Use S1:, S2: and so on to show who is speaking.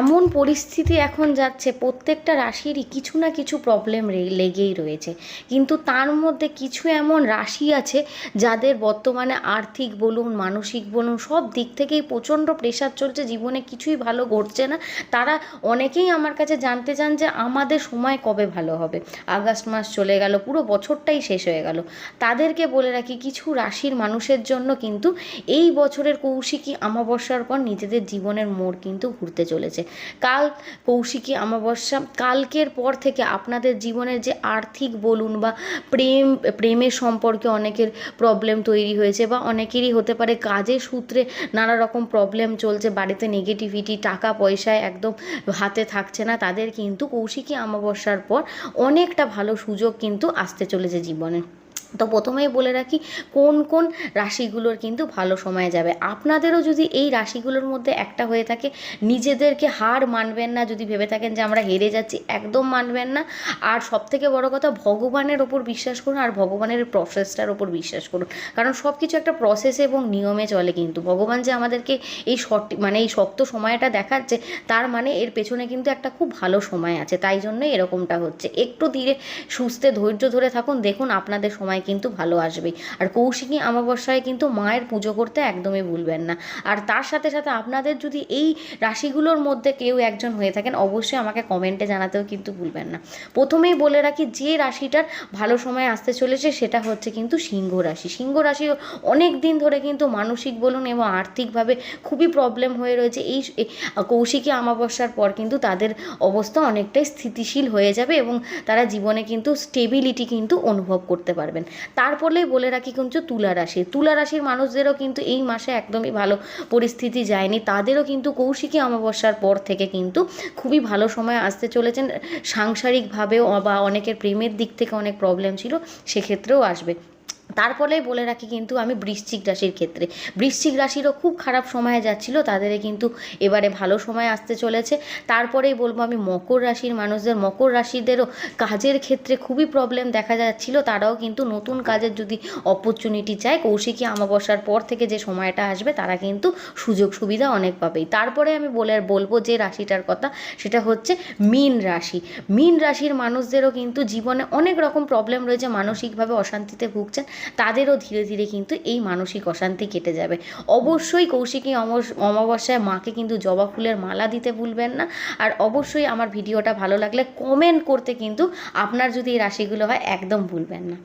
S1: এমন পরিস্থিতি এখন যাচ্ছে, প্রত্যেকটা রাশিরই কিছু না কিছু প্রবলেম লেগেই রয়েছে। কিন্তু তার মধ্যে কিছু এমন রাশি আছে, যাদের বর্তমানে আর্থিক বলুন, মানসিক বলুন, সব দিক থেকেই প্রচণ্ড প্রেশার চলছে, জীবনে কিছুই ভালো ঘটছে না। তারা অনেকেই আমার কাছে জানতে চান যে আমাদের সময় কবে ভালো হবে। আগস্ট মাস চলে গেল, পুরো বছরটাই শেষ হয়ে গেল। তাদেরকে বলে রাখি, কিছু রাশির মানুষের জন্য কিন্তু এই বছরের কৌশিকী অমাবস্যার পর নিজেদের জীবনের মোড় কিন্তু ঘুরতে চলেছে। কাল কৌশিকী অমাবস্যা, কালকের পর থেকে আপনাদের জীবনের যে আর্থিক বলুন বা প্রেম, প্রেমের সম্পর্কে অনেকের প্রবলেম তৈরি হয়েছে বা অনেকেরই হতে পারে কাজের সূত্রে নানা রকম প্রবলেম চলছে, বাড়িতে নেগেটিভিটি টাকা পয়সায় একদম হাতে থাকছে না। তাদের কিন্তু কৌশিকী অমাবস্যার পর অনেকটা ভালো সুযোগ কিন্তু আসতে চলেছে জীবনে। তো প্রথমেই বলে রাখি, কোন কোন রাশিগুলোর কিন্তু ভালো সময় যাবে। আপনাদেরও যদি এই রাশিগুলোর মধ্যে একটা হয়ে থাকে, নিজেদেরকে হার মানবেন না, যদি ভেবে থাকেন যে আমরা হেরে যাচ্ছি, একদম মানবেন না। আর সবথেকে বড় কথা, ভগবানের ওপর বিশ্বাস করুন আর ভগবানের প্রসেসটার ওপর বিশ্বাস করুন। কারণ সব কিছু একটা প্রসেস এবং নিয়মে চলে কিন্তু। ভগবান যে আমাদেরকে এই শর্ট মানে এই শক্ত সময়টা দেখাচ্ছে, তার মানে এর পেছনে কিন্তু একটা খুব ভালো সময় আছে। তাই জন্যই এরকমটা হচ্ছে। একটু ধীরে সুস্থে ধৈর্য ধরে থাকুন। দেখুন আপনাদের সময় কিন্তু ভালো আসবেই আর কৌশিকী অমাবস্যায় কিন্তু মায়ের পুজো করতে একদমই ভুলবেন না। আর তার সাথে সাথে আপনাদের যদি এই রাশিগুলোর মধ্যে কেউ একজন হয়ে থাকেন, অবশ্যই আমাকে কমেন্টে জানাতেও কিন্তু ভুলবেন না। প্রথমেই বলে রাখি, যে রাশিটার ভালো সময় আসতে চলেছে সেটা হচ্ছে কিন্তু সিংহ রাশি। সিংহ রাশি অনেক দিন ধরে কিন্তু মানসিক বলুন এবং আর্থিকভাবে খুবই প্রবলেম হয়ে রয়েছে। এই কৌশিকী অমাবস্যার পর কিন্তু তাদের অবস্থা অনেকটাই স্থিতিশীল হয়ে যাবে এবং তারা জীবনে কিন্তু স্টেবিলিটি কিন্তু অনুভব করতে পারবেন। তারপরেই বলে রাখি কিন্তু তুলা রাশি। তুলা রাশির মানুষদেরও কিন্তু এই মাসে একদমই ভালো পরিস্থিতি যায়নি। তাদেরও কিন্তু কৌশিকী অমাবস্যার পর থেকে কিন্তু খুবই ভালো সময় আসতে চলেছেন। সাংসারিকভাবেও বা অনেকের প্রেমের দিক থেকে অনেক প্রবলেম ছিল, সেক্ষেত্রেও আসবে। তারপরেই বলে রাখি কিন্তু আমি বৃশ্চিক রাশির ক্ষেত্রে। বৃশ্চিক রাশিরও খুব খারাপ সময়ে যাচ্ছিল তাদের কিন্তু এবারে ভালো সময় আসতে চলেছে। তারপরেই বলব আমি মকর রাশির মানুষদের, মকর রাশিদেরও কাজের ক্ষেত্রে খুবই প্রবলেম দেখা যাচ্ছিল। তারাও কিন্তু নতুন কাজের যদি অপরচুনিটি চায়, কৌশিকী অমাবস্যার পর থেকে যে সময়টা আসবে, তারা কিন্তু সুযোগ সুবিধা অনেক পাবেই। তারপরে আমি বলে, বলব যে রাশিটার কথা, সেটা হচ্ছে মীন রাশি। মীন রাশির মানুষদেরও কিন্তু জীবনে অনেক রকম প্রবলেম রয়েছে, মানসিকভাবে অশান্তিতে ভুগছেন। তাদেরও ধীরে ধীরে কিন্তু এই মানসিক অশান্তি কেটে যাবে। অবশ্যই কৌশিকী অমাবস্যায় মাকে কিন্তু জবা ফুলের মালা দিতে ভুলবেন না। আর অবশ্যই আমার ভিডিওটা ভালো লাগলে কমেন্ট করতে কিন্তু আপনার যদি এই রাশিগুলো হয় একদম ভুলবেন না।